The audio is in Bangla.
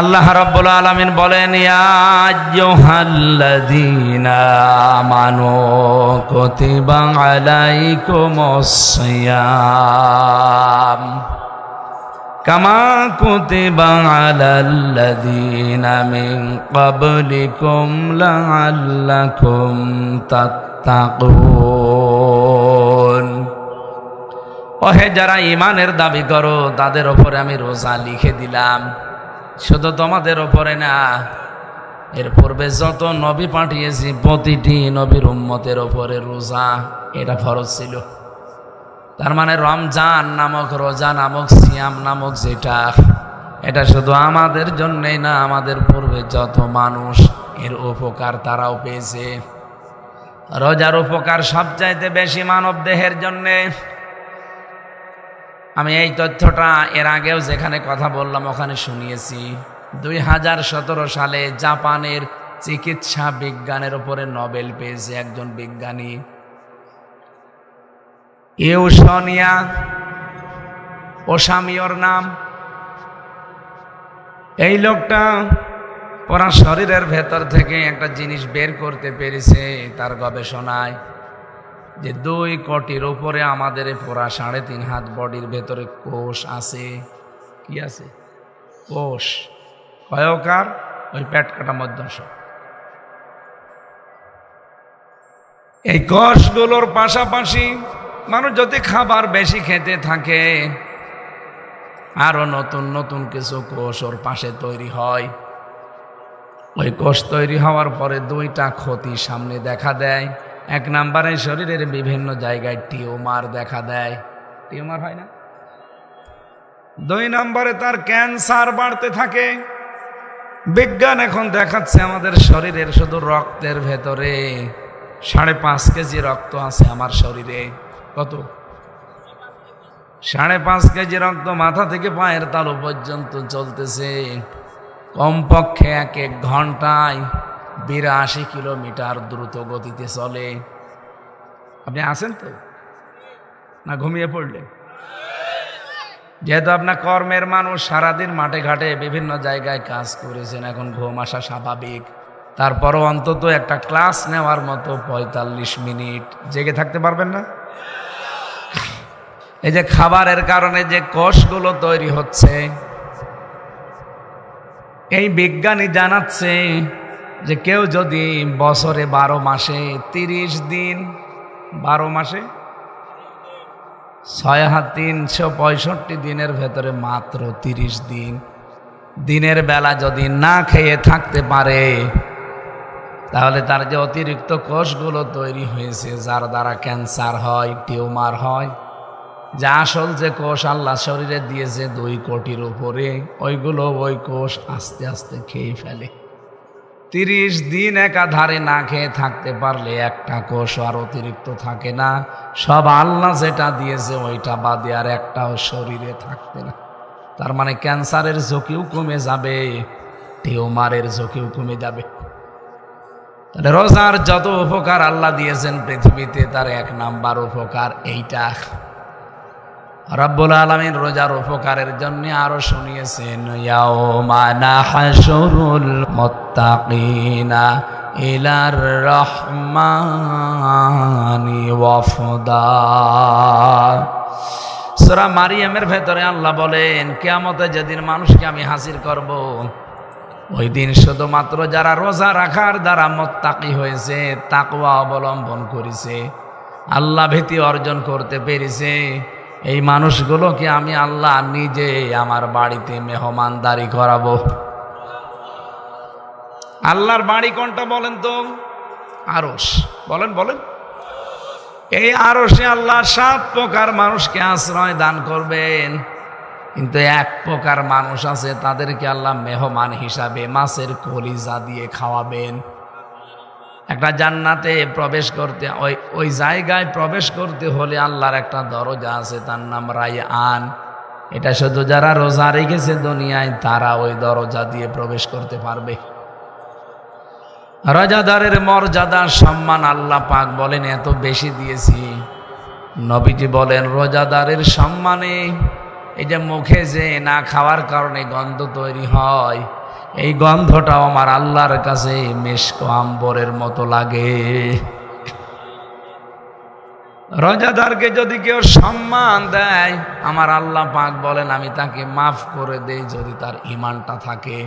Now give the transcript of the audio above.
আল্লাহ রাব্বুল আলামিন বলেন আমানু কুতিবা আলাইকুমুস সিয়াম কামা কুতিবা আলাল্লাযীনা মিন ক্বাবলিকুম লাআল্লাকুম তাত্তাকুন. ওহে যারা ইমানের দাবি করো, তাদের ওপরে আমি রোজা লিখে দিলাম। শুধু তোমাদের ওপরে না। এর পূর্বে যত নবী পাঠিয়েছি, প্রতিটি নবীর উম্মতের ওপরে রোজা, এটা ফরজ ছিল। তার মানে রমজান নামক রোজা নামক সিয়াম নামক যেটা, এটা শুধু আমাদের জন্যই না, আমাদের পূর্বে যত মানুষ এর উপকার তারাও পেয়েছে। রোজার উপকার সবচাইতে বেশি মানব দেহের জন্যে। আমি এই তথ্যটা এর আগেও যেখানে কথা বললাম, ওখানে শুনিয়েছি। দুই হাজার সতেরো সালে জাপানের চিকিৎসা বিজ্ঞানের উপরে নোবেল পেয়েছে একজন বিজ্ঞানী। ইউসনিয়া ওসামিওর নাম। এই লোকটা ওরা শরীরের ভেতর থেকে একটা জিনিস বের করতে পেরেছে তার গবেষণায়। যে দুই কোটির ওপরে আমাদের পোড়া সাড়ে তিন হাত বডির ভেতরে কোষ আছে। কি আছে? কোষ। কয়কার ওই পেট কাটা মধ্যাংশ এই কোষগুলোর পাশাপাশি মানুষ যদি খাবার বেশি খেতে থাকে, আরও নতুন নতুন কিছু কোষ ওর পাশে তৈরি হয়। ওই কোষ তৈরি হওয়ার পরে দুইটা ক্ষতি সামনে দেখা দেয়। এক নাম্বারে শরীরের বিভিন্ন জায়গায় টিউমার দেখা দেয়। টিউমার হয় না? দুই নম্বরে তার ক্যান্সার বাড়তে থাকে। বিজ্ঞান এখন দেখাচ্ছে আমাদের শরীরের শুধু রক্তের ভেতরে। সাড়ে পাঁচ কেজি রক্ত আছে আমার শরীরে। কত? সাড়ে পাঁচ কেজি রক্ত মাথা থেকে পায়ের তালু পর্যন্ত চলতেছে। কমপক্ষে এক এক ঘন্টায় বিরাশি কিলোমিটার দ্রুত গতিতে চলে। আপনি আছেন তো? না ঘুমিয়ে পড়লেন যেহেতু আপনার কর্মের মানুষ সারাদিন মাঠে ঘাটে বিভিন্ন জায়গায় কাজ করেছেন, এখন ঘুম আসা স্বাভাবিক। তারপরও অন্তত একটা ক্লাস নেওয়ার মতো পঁয়তাল্লিশ মিনিট। জেগে থাকতে পারবেন না? এই যে খাবারের কারণে যে কোষগুলো তৈরি হচ্ছে, এই বিজ্ঞানী জানাচ্ছে যে কেউ যদি বছরে বারো মাসে তিরিশ দিন, বারো মাসে ছয় হাত তিনশো পঁয়ষট্টি দিনের ভেতরে মাত্র তিরিশ দিন। দিনের বেলা যদি না খেয়ে থাকতে পারে, তাহলে তার যে অতিরিক্ত কোষগুলো তৈরি হয়েছে, যার দ্বারা ক্যান্সার হয়, টিউমার হয়, যা আসল যে কোষ আল্লাহ শরীরে দিয়েছে দুই কোটির উপরে, ওইগুলো ওই কোষ আস্তে আস্তে খেয়ে ফেলে। তিরিশ দিন একাধারে না খেয়ে থাকতে পারলে একটা কোষ আর অতিরিক্ত থাকে না। সব আল্লাহ যেটা দিয়েছে ওইটা বাদে আর একটাও শরীরে থাকবে না। তার মানে ক্যান্সারের ঝুঁকিও কমে যাবে, টিউমারের ঝুঁকিও কমে যাবে। তাহলে রোজার যত উপকার আল্লাহ দিয়েছেন পৃথিবীতে, তার এক নাম্বার উপকার এইটা। রব্বুল আলমিন রোজার উপকারের জন্য আরও শুনিয়েছেন মুত্তাকিনা ইলার রহমানি ওয়াফদা সূরা মারিয়ামের ভেতরে আল্লাহ বলেন, কিয়ামতে যেদিন মানুষকে আমি হাসির করব, ওই দিন শুধুমাত্র যারা রোজা রাখার দ্বারা মোত্তাকি হয়েছে, তাকওয়া অবলম্বন করেছে, আল্লাহ ভীতি অর্জন করতে পেরেছে। এই মানুষগুলোকে আমি আল্লাহ নিজে আমার বাড়িতে মেহমানদারি করাবো? আল্লাহর বাড়ি কোনটা বলেন তো? আরস বলেন বলেন। এই আরসে আল্লাহ সাত প্রকার মানুষকে আশ্রয় দান করবেন। কিন্তু এক প্রকার মানুষ আছে, তাদেরকে আল্লাহ মেহমান হিসাবে মাছের কলিজা দিয়ে খাওয়াবেন। একটা জান্নাতে প্রবেশ করতে, ওই ওই জায়গায় প্রবেশ করতে হলে আল্লাহর একটা দরজা আছে, তার নাম রাই আন এটা শুধু যারা রোজা রেখেছে দুনিয়ায়, তারা ওই দরজা দিয়ে প্রবেশ করতে পারবে। রাজাদারের মর্যাদা, সম্মান আল্লাহ পাক বলেন, এত বেশি দিয়েছি। নবীজি বলেন, রোজাদারের সম্মানে এই যে মুখে যে না খাওয়ার কারণে গন্ধ তৈরি হয় এই গন্ধটাও আমার আল্লাহর কাছে মেশক আম্বরের মতো লাগে। রোজাদারকে যদি কেউ সম্মান দেয়, আমার আল্লাহ পাক বলেন, আমি তাকে মাফ করে দেই যদি তার ইমানটা থাকে।